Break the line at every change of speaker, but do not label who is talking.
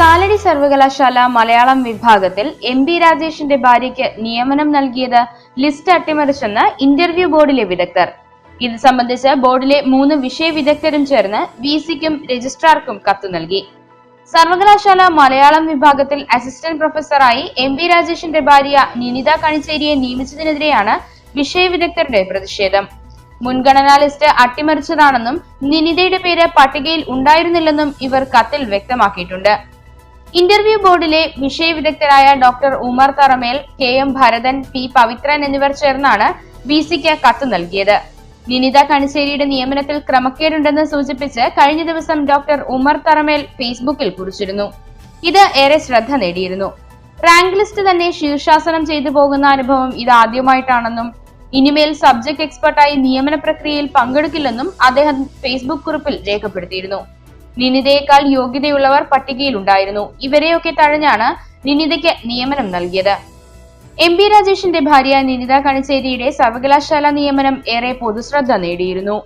കാലടി സർവകലാശാല മലയാളം വിഭാഗത്തിൽ M B രാജേഷിന്റെ ഭാര്യയ്ക്ക് നിയമനം നൽകിയത് ലിസ്റ്റ് അട്ടിമറിച്ചെന്ന് ഇന്റർവ്യൂ ബോർഡിലെ വിദഗ്ധർ. ഇത് സംബന്ധിച്ച് ബോർഡിലെ മൂന്ന് വിഷയ വിദഗ്ധരും ചേർന്ന് വി സിക്കും രജിസ്ട്രാർക്കും കത്തു നൽകി. സർവകലാശാല മലയാളം വിഭാഗത്തിൽ അസിസ്റ്റന്റ് പ്രൊഫസറായി എം ബി രാജേഷിന്റെ ഭാര്യ നിനിത കണിച്ചേരിയെ നിയമിച്ചതിനെതിരെയാണ് വിഷയ വിദഗ്ധരുടെ പ്രതിഷേധം. മുൻഗണനാ ലിസ്റ്റ് അട്ടിമറിച്ചതാണെന്നും നിനിതയുടെ പേര് പട്ടികയിൽ ഉണ്ടായിരുന്നില്ലെന്നും ഇവർ കത്തിൽ വ്യക്തമാക്കിയിട്ടുണ്ട്. ഇന്റർവ്യൂ ബോർഡിലെ വിഷയ വിദഗ്ധരായ doctor Umar Tharamel K M Bharathan P Pavithran എന്നിവർ ചേർന്നാണ് വി സിക്ക് കത്ത് നൽകിയത്. നിനിത കണിശ്ശേരിയുടെ നിയമനത്തിൽ ക്രമക്കേടുണ്ടെന്ന് സൂചിപ്പിച്ച് കഴിഞ്ഞ ദിവസം ഡോക്ടർ ഉമർ തറമേൽ ഫേസ്ബുക്കിൽ കുറിച്ചിരുന്നു. ഇത് ഏറെ ശ്രദ്ധ നേടിയിരുന്നു. റാങ്ക് ലിസ്റ്റ് തന്നെ ശീർഷാസനം ചെയ്തു പോകുന്ന അനുഭവം ഇത് ആദ്യമായിട്ടാണെന്നും ഇനിമേൽ സബ്ജക്ട് എക്സ്പെർട്ടായി നിയമന പ്രക്രിയയിൽ പങ്കെടുക്കില്ലെന്നും അദ്ദേഹം ഫേസ്ബുക്ക് കുറിപ്പിൽ രേഖപ്പെടുത്തിയിരുന്നു. നിനിതയേക്കാൾ യോഗ്യതയുള്ളവർ പട്ടികയിലുണ്ടായിരുന്നു. ഇവരെയൊക്കെ തഴഞ്ഞാണ് നിനിതയ്ക്ക് നിയമനം നൽകിയത്. എം പി രാജേഷിന്റെ ഭാര്യ നിനിത കണിച്ചേരിയുടെ സർവകലാശാല നിയമനം ഏറെ പൊതുശ്രദ്ധ നേടിയിരുന്നു.